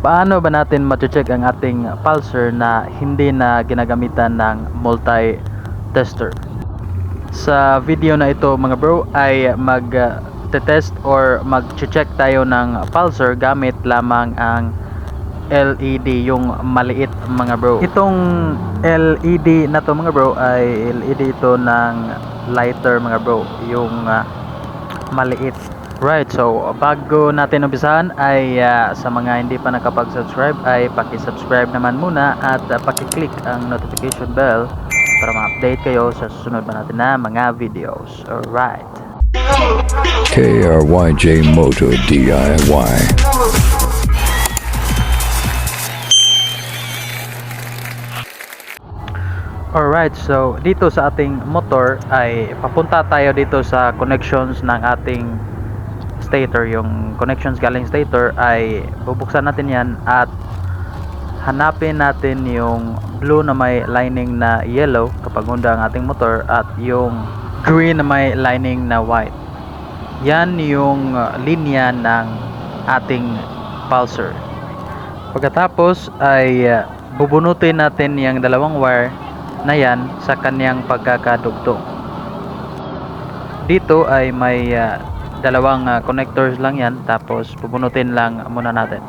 Paano ba natin ma-check ang ating pulser na hindi na ginagamitan ng multi-tester? Sa video na ito mga bro ay mag-test or mag-check tayo ng pulser gamit lamang ang LED yung maliit mga bro. Itong LED na to mga bro ay LED ito ng lighter mga bro, yung ah, maliit. Right, so bago natin umpisahan ay ah, sa mga hindi pa nakapag-subscribe ay paki-subscribe naman muna at uh, paki-click ang notification bell para ma-update kayo sa susunod pa natin na mga videos. Alright. KRYJ Moto DIY. Alright, so dito sa ating motor ay papunta tayo dito sa connections ng ating stator. Yung connections galing stator ay bubuksan natin yan at hanapin natin yung blue na may lining na yellow kapag hunda ang ating motor at yung green na may lining na white. Yan yung uh, linya ng ating pulser. Pagkatapos ay uh, bubunutin natin yung dalawang wire na yan sa kanyang pagkakadugtong. Dito ay may uh, dalawang uh, connectors lang yan tapos bubunutin lang muna natin.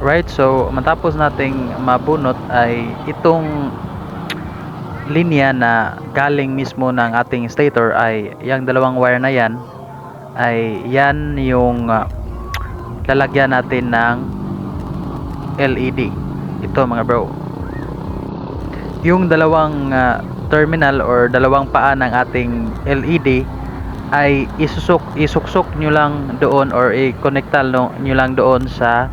Right, so matapos nating mabunot ay itong linya na galing mismo ng ating stator ay yung dalawang wire na yan ay yan yung uh, lalagyan natin ng LED. Ito mga bro. Yung dalawang uh, terminal or dalawang paa ng ating LED ay isusok isuksok nyo lang doon or i-connectal no, nyo lang doon sa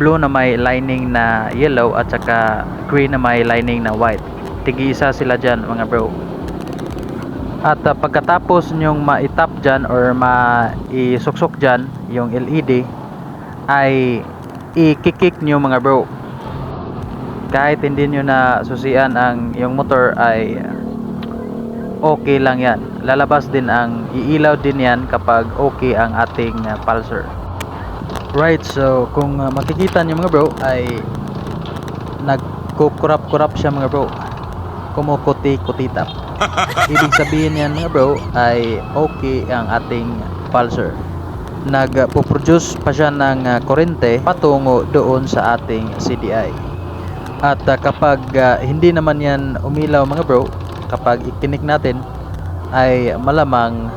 blue na may lining na yellow at saka green na may lining na white. Tigi-isa sila dyan mga bro. At uh, pagkatapos nyong ma-tap dyan or ma-isuksok dyan yung LED ay i-kick nyo mga bro. Kahit hindi nyo na susian ang yung motor ay okay lang yan. Lalabas din ang iilaw din yan kapag okay ang ating uh, pulser. Right, so kung uh, makikita niyo mga bro ay nagkukurap-kurap siya mga bro. Kumukuti-kutitap. Ibig sabihin yan mga bro ay okay ang ating pulser. Nagpo-produce pa siya ng uh, kurente patungo doon sa ating CDI. At uh, kapag uh, hindi naman yan umilaw mga bro, kapag ikinik natin ay malamang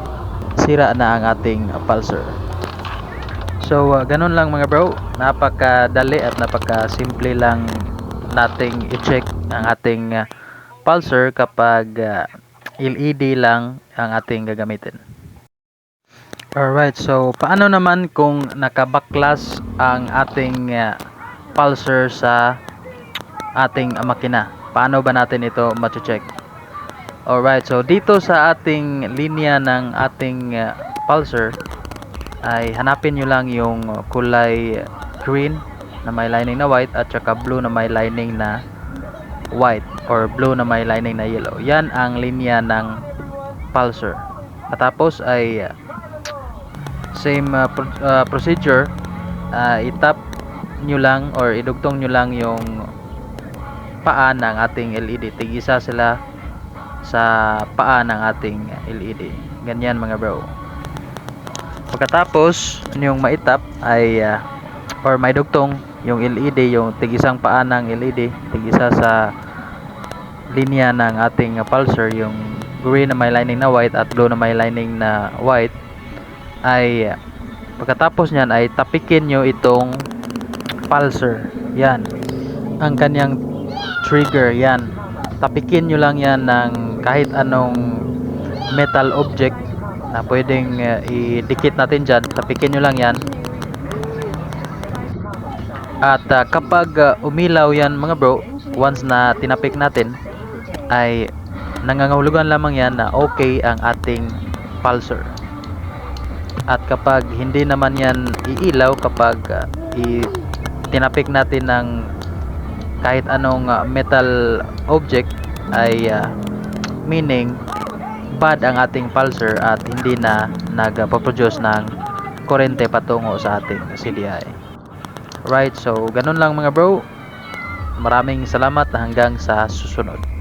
sira na ang ating pulser. So, uh, ganun lang mga bro. Napakadali at napakasimple lang nating i-check ang ating uh, pulser kapag uh, LED lang ang ating gagamitin. Alright, so paano naman kung nakabaklas ang ating uh, pulser sa ating makina? Paano ba natin ito ma-check? Alright, so dito sa ating linya ng ating uh, pulser ay hanapin nyo lang yung kulay green na may lining na white at saka blue na may lining na white or blue na may lining na yellow. Yan ang linya ng pulser. Matapos ay uh, same uh, pro- uh, procedure uh, itap nyo lang or idugtong nyo lang yung paa ng ating LED. Tigisa sila sa paa ng ating LED. Ganyan mga bro. Pagkatapos yung maitap ay uh, or may dugtong yung LED, yung tigisang paa ng LED, tigisa sa linya ng ating pulser, yung green na may lining na white at blue na may lining na white ay pagkatapos niyan ay tapikin nyo itong pulser. Yan. Ang kanyang trigger, yan. Tapikin nyo lang yan ng kahit anong metal object na pwedeng uh, idikit natin dyan. Tapikin nyo lang yan. At uh, kapag uh, umilaw yan mga bro once na tinapik natin ay nangangahulugan lamang yan na okay ang ating pulser at kapag hindi naman yan iilaw kapag uh, i tinapik natin ng kahit anong uh, metal object ay uh, meaning bad ang ating pulser at hindi na nagpo-produce ng kurente patungo sa ating CDI. Right, so ganun lang mga bro. Maraming salamat hanggang sa susunod.